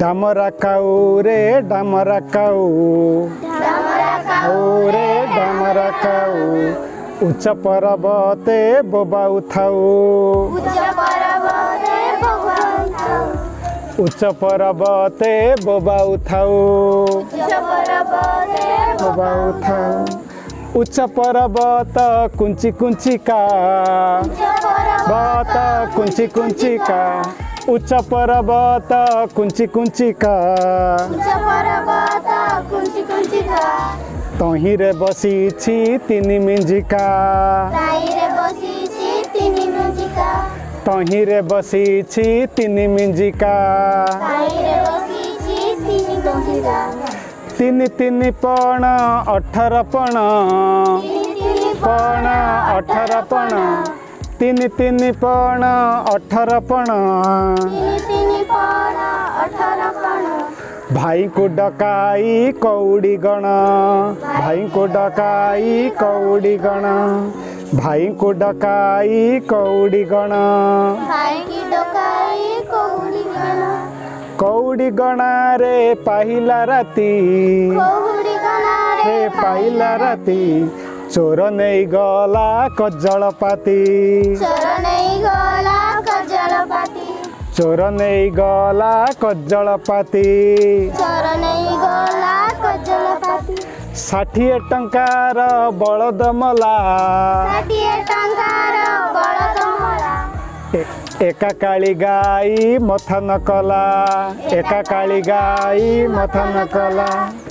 ଡାମରା କାଉ ରେ ଡାମରା କାଉ ରେ ଡାମରା କାଉ ଉଚ୍ଚ ପର୍ବତେ ବୋବାଉ ଥାଉ ଉଚ୍ଚ ପର୍ବତେ ବୋବାଉ ଥାଉ ବୋବାଉ ଥାଉ ଉଚ୍ଚ ପର୍ବତ କୁଞ୍ଚି କୁଞ୍ଚିକା ବତ କୁଞ୍ଚି କୁଞ୍ଚିକା ಉಚ್ಚ ಪರಬಾತ ಕುಂಚಿ ಕುಂಚಿಕ ତହିଁରେ ବସିଛି ତିନି ମିଞ୍ଜିକା ତହିଁରେ ବସିଛି ତିନି ମିଞ୍ଜିକା ତିନି ତିନି ପଣ ଅଠର ପଣ ପଣ ଅଠର ପଣ তিন তিন পণ অঠর পণ भाई को डकाई कौड़ी गण भाई को डकाई कौड़ी गण भाई को डकाई कौड़ी गण कौड़ी गणा रे पाहिला राती रे पाहिला राती চোর নেই গলা কজল পাতি চোর নেই গলা কজল পাতি ষাঠিয়ে টঙ্কার বলদ মলা একা কালি গাই মথন কলা একা কালি গাই মথন কলা